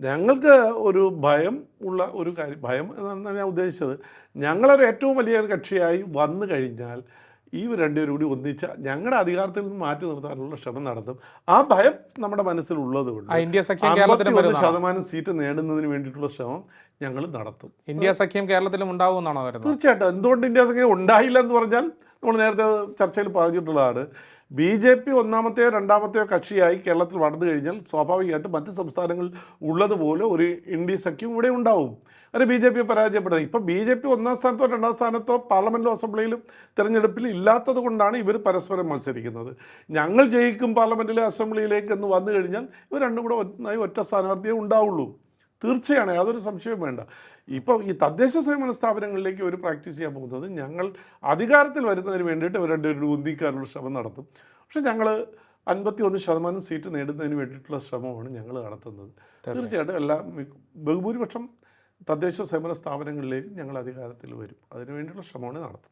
ഞങ്ങൾക്ക് ഒരു ഭയം ഉള്ള ഒരു കാര്യം ഭയം എന്നാണ് ഞാൻ ഉദ്ദേശിച്ചത്. ഞങ്ങളൊരു ഏറ്റവും വലിയ കക്ഷിയായി വന്നു കഴിഞ്ഞാൽ ഈ രണ്ടുപേരും കൂടി ഒന്നിച്ച ഞങ്ങളുടെ അധികാരത്തിൽ നിന്ന് മാറ്റി നിർത്താനുള്ള ശ്രമം നടത്തും. ആ ഭയം നമ്മുടെ മനസ്സിലുള്ളത് കൊണ്ട്? ശതമാനം സീറ്റ് നേടുന്നതിന് വേണ്ടിയിട്ടുള്ള ശ്രമം ഞങ്ങൾ നടത്തും. ഇന്ത്യ സഖ്യം കേരളത്തിലും ഉണ്ടാവുമെന്നാണോ തീർച്ചയായിട്ടും. എന്തുകൊണ്ട് ഇന്ത്യ സഖ്യം ഉണ്ടായില്ല എന്ന് പറഞ്ഞാൽ നമ്മൾ നേരത്തെ ചർച്ചയിൽ പറഞ്ഞിട്ടുള്ളതാണ് ബി ജെ പി ഒന്നാമത്തെയോ രണ്ടാമത്തെയോ കക്ഷിയായി കേരളത്തിൽ വളർന്നു കഴിഞ്ഞാൽ സ്വാഭാവികമായിട്ടും മറ്റ് സംസ്ഥാനങ്ങളിൽ ഉള്ളതുപോലെ ഒരു ഇൻഡി സഖ്യം ഇവിടെ ഉണ്ടാവും. അത് ബി ജെ പി പരാജയപ്പെടുന്നത്. ഇപ്പം ബി ജെ പി ഒന്നാം സ്ഥാനത്തോ രണ്ടാം സ്ഥാനത്തോ പാർലമെന്റ് അസംബ്ലിയിലും തിരഞ്ഞെടുപ്പിൽ ഇല്ലാത്തത് കൊണ്ടാണ് ഇവർ പരസ്പരം മത്സരിക്കുന്നത്. ഞങ്ങൾ ജയിക്കും പാർലമെന്റിലെ അസംബ്ലിയിലേക്ക് എന്ന് വന്നു കഴിഞ്ഞാൽ ഇവർ രണ്ടും കൂടെ ഒറ്റ സ്ഥാനാർത്ഥിയെ ഉണ്ടാവുള്ളൂ. തീർച്ചയാണ് യാതൊരു സംശയവും വേണ്ട. ഇപ്പോൾ ഈ തദ്ദേശ സ്വയംഭരണ സ്ഥാപനങ്ങളിലേക്ക് ഒരു പ്രാക്ടീസ് ചെയ്യാൻ പോകുന്നത് ഞങ്ങൾ അധികാരത്തിൽ വരുന്നതിന് വേണ്ടിയിട്ട് അവരുടെ ഒരു ഉന്തിക്കാനുള്ള ശ്രമം നടത്തും. പക്ഷേ ഞങ്ങൾ അൻപത്തി ഒന്ന് ശതമാനം സീറ്റ് നേടുന്നതിന് വേണ്ടിയിട്ടുള്ള ശ്രമമാണ് ഞങ്ങൾ നടത്തുന്നത്. തീർച്ചയായിട്ടും എല്ലാ ബഹുഭൂരിപക്ഷം തദ്ദേശ സ്വയംഭരണ സ്ഥാപനങ്ങളിലേക്കും ഞങ്ങൾ അധികാരത്തിൽ വരും. അതിനു വേണ്ടിയുള്ള ശ്രമമാണ് നടത്തുന്നത്.